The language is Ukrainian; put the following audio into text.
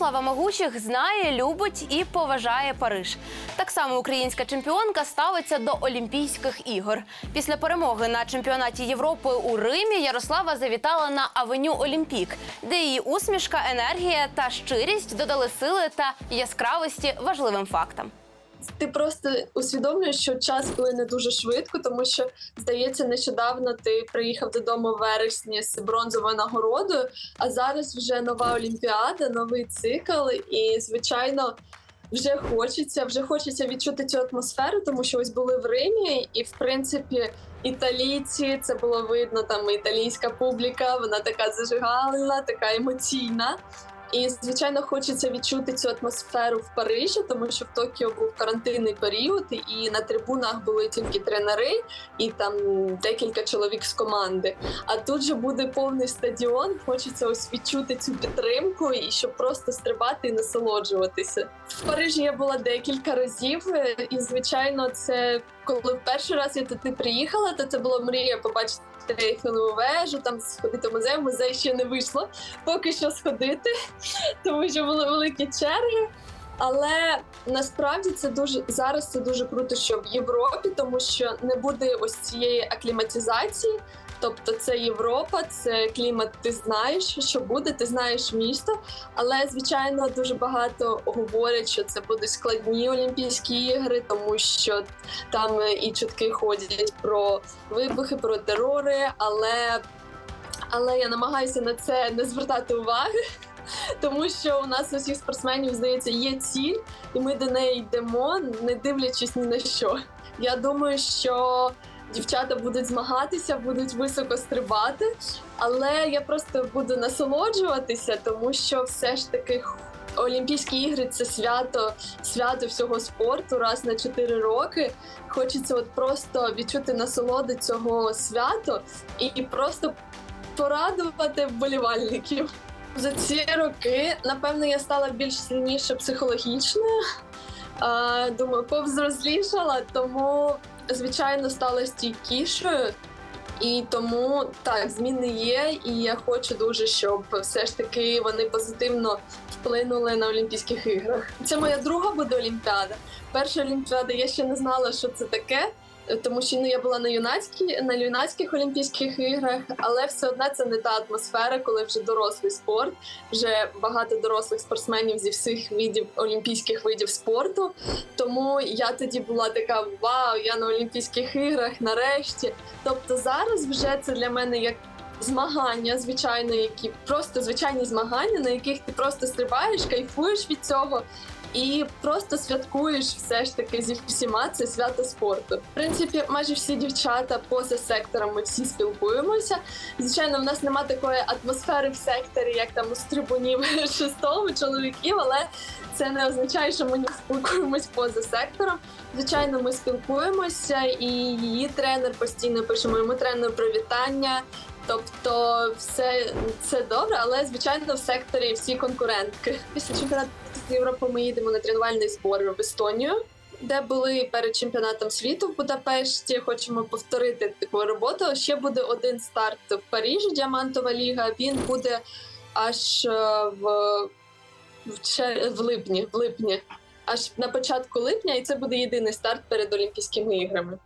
Ярослава Могучих знає, любить і поважає Париж. Так само українська чемпіонка ставиться до Олімпійських ігор. Після перемоги на чемпіонаті Європи у Римі Ярослава завітала на авеню Олімпік, де її усмішка, енергія та щирість додали сили та яскравості важливим фактам. Ти просто усвідомлюєш, що час плине дуже швидко, тому що здається, нещодавно ти приїхав додому в вересні з бронзовою нагородою, а зараз вже нова олімпіада, новий цикл, і звичайно. Вже хочеться, вже хочеться відчути цю атмосферу, тому що ось були в Римі, і в принципі італійці це було видно. Там італійська публіка, вона така зажигальна, така емоційна. І звичайно, хочеться відчути цю атмосферу в Парижі, тому що в Токіо був карантинний період, і на трибунах були тільки тренери і там декілька чоловік з команди. А тут же буде повний стадіон. Хочеться ось відчути цю підтримку і щоб просто стрибати і насолоджуватися. В Парижі я була декілька разів, і звичайно, це коли в перший раз я туди приїхала, то це була мрія побачити Ейфелеву вежу, там сходити в музей. В Музей ще не вийшло поки що сходити, тому що були великі черги. Але насправді це дуже зараз це дуже круто, що в Європі, тому що не буде ось цієї акліматизації. Тобто це Європа, це клімат. Ти знаєш, що буде, ти знаєш місто. Але звичайно дуже багато говорять, що це будуть складні Олімпійські ігри, тому що там і чутки ходять про вибухи, про терори. Але, але я намагаюся на це не звертати уваги. Тому що у нас у всіх спортсменів здається є ціль, і ми до неї йдемо, не дивлячись ні на що. Я думаю, що дівчата будуть змагатися, будуть високо стрибати, але я просто буду насолоджуватися, тому що все ж таки Олімпійські ігри це свято, свято всього спорту раз на 4 роки. Хочеться от просто відчути насолоду цього святу і просто порадувати вболівальників. За ці роки, напевно, я стала більш сильніше психологічною. Думаю, повзрослішала, тому, звичайно, стала стійкішою. І тому так, зміни є, і я хочу дуже, щоб все ж таки вони позитивно вплинули на Олімпійських іграх. Це моя друга буде Олімпіада. Перша Олімпіада я ще не знала, що це таке, тому що ну, я була на юнацькій на юнацьких Олімпійських іграх, але все одно це не та атмосфера, коли вже дорослий спорт, вже багато дорослих спортсменів зі всіх видів олімпійських видів спорту. Тому я тоді була така: вау, я на Олімпійських іграх нарешті. Тобто зараз вже це для мене як. Змагання, звичайно, які просто звичайні змагання, на яких ти просто стрибаєш, кайфуєш від цього і просто святкуєш все ж таки зі всіма це свято спорту. В принципі, майже всі дівчата поза сектором ми всі спілкуємося. Звичайно, в нас немає такої атмосфери в секторі, як там у стрибунів шестого чоловіків, але це не означає, що ми не спілкуємось поза сектором. Звичайно, ми спілкуємося, і її тренер постійно пише моєму тренеру привітання. Тобто, все це добре, але звичайно в секторі всі конкурентки. Після чемпіонату Європи ми їдемо на тренувальний збор в Естонію, де були перед чемпіонатом світу в Будапешті. Хочемо повторити таку роботу. Ще буде один старт в Парижі. Діамантова ліга. Він буде аж е, в, в, в липні. В липні. Аж на початку липня, і це буде єдиний старт перед Олімпійськими іграми.